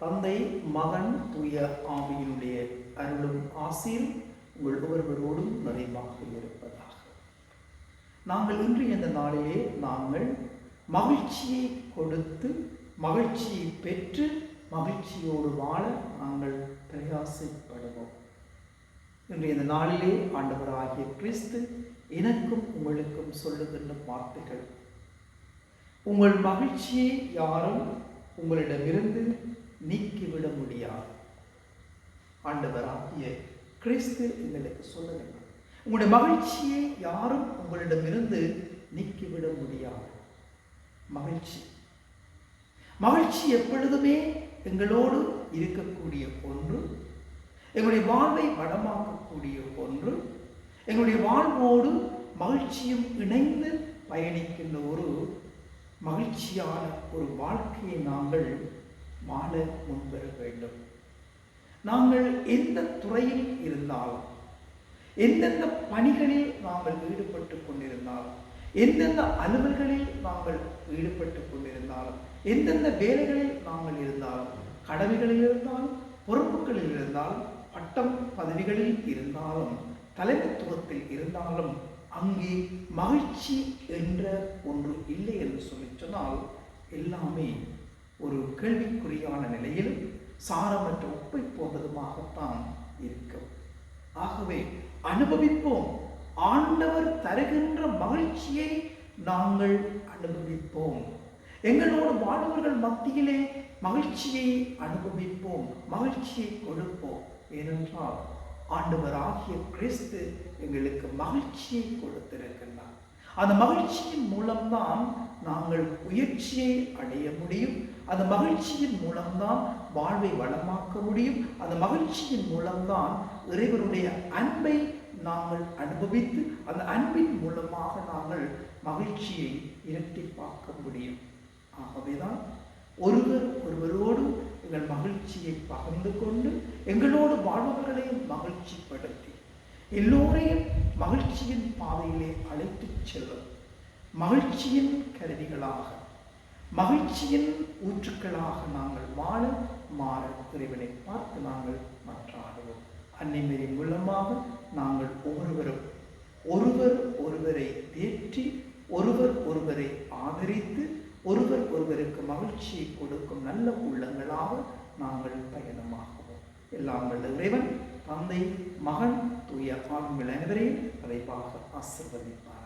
தந்தை மகன் தூய ஆவியினுடைய அருளும் ஆசீரும் உங்கள் ஒவ்வொருவரோடும் நிறைவாக இருப்பதாக. நாங்கள் இன்று இந்த நாளிலே நாங்கள் மகிழ்ச்சியை கொடுத்து மகிழ்ச்சியை பெற்று மகிழ்ச்சியோடு வாழ நாங்கள் பிரயாசப்படுவோம். இன்று இந்த நாளிலே ஆண்டவராகிய கிறிஸ்து எனக்கும் உங்களுக்கும் சொல்லுகின்ற வார்த்தைகள். உங்கள் மகிழ்ச்சியை யாரும் உங்களிடமிருந்து நீக்கிவிட முடியாது ஆண்டவராகிய கிறிஸ்து எங்களுக்கு சொல்ல வேண்டும் உங்களுடைய மகிழ்ச்சியை யாரும் உங்களிடமிருந்து நீக்கிவிட முடியாது மகிழ்ச்சி. மகிழ்ச்சி எப்பொழுதுமே எங்களோடு இருக்கக்கூடிய ஒன்று எங்களுடைய வாழ்வை வளமாக்கக்கூடிய ஒன்று எங்களுடைய வாழ்வோடு மகிழ்ச்சியும் இணைந்து பயணிக்கின்ற ஒரு மகிழ்ச்சியான ஒரு வாழ்க்கையை நாங்கள் வாழ முன்வர வேண்டும். நாங்கள் எந்த துறையில் இருந்தாலும் எந்தெந்த பணிகளில் நாங்கள் ஈடுபட்டு கொண்டிருந்தாலும் எந்தெந்த அலுவல்களில் நாங்கள் ஈடுபட்டு கொண்டிருந்தாலும் எந்தெந்த வேலைகளில் நாங்கள் இருந்தாலும் கடமைகளில் இருந்தாலும் பொறுப்புகளில் இருந்தாலும் பட்டம் பதவிகளில் இருந்தாலும் தலைமைத்துவத்தில் இருந்தாலும் அங்கே மகிழ்ச்சி என்ற ஒன்று இல்லை என்று சொல்லி சொன்னால் எல்லாமே ஒரு கேள்விக்குறியான நிலையிலும் சாரமற்ற உப்பை போன்றதுமாகத்தான் இருக்கும். ஆகவே அனுபவிப்போம். ஆண்டவர் தருகின்ற மகிழ்ச்சியை நாங்கள் அனுபவிப்போம். எங்களோடு வாழ்வர்கள் மத்தியிலே மகிழ்ச்சியை அனுபவிப்போம் மகிழ்ச்சியை கொடுப்போம். ஏனென்றால் ஆண்டவராகிய கிறிஸ்து எங்களுக்கு மகிழ்ச்சியை கொடுத்திருக்கின்றார். அந்த மகிழ்ச்சியின் மூலம்தான் நாங்கள் உயர்ச்சியை அடைய முடியும். அந்த மகிழ்ச்சியின் மூலம்தான் வாழ்வை வளமாக்க முடியும். அந்த மகிழ்ச்சியின் மூலம்தான் இறைவனுடைய அன்பை நாங்கள் அனுபவித்து அந்த அன்பின் மூலமாக நாங்கள் மகிழ்ச்சியை இரட்டிப்பாக்க முடியும். ஆகவேதான் ஒருவர் ஒருவரோடு எங்கள் மகிழ்ச்சியை பகிர்ந்து கொண்டு எங்களோடு வாழ்பவர்களையும் மகிழ்ச்சிப்படுத்தி எல்லோரையும் மகிழ்ச்சியின் பாதையிலே அழைத்துச் செல்லும் மகிழ்ச்சியின் கருவிகளாக மகிழ்ச்சியின் ஊற்றுக்களாக நாங்கள் வாழ மாற இறைவனை பார்த்து நாங்கள் மன்றாடுவோம். அன்னைமரின் மூலமாக நாங்கள் ஒவ்வொருவரும் ஒருவர் ஒருவரை தேற்றி ஒருவர் ஒருவரை ஆதரித்து ஒருவர் ஒருவருக்கு மகிழ்ச்சியை கொடுக்கும் நல்ல உள்ளங்களாக நாங்கள் பயணமாகும். எல்லாம் வல்ல இறைவன் தந்தை மகன் தூய ஆண்கள் அனைவரையும் அதை பார்க்க ஆசிர்வதிப்பார்.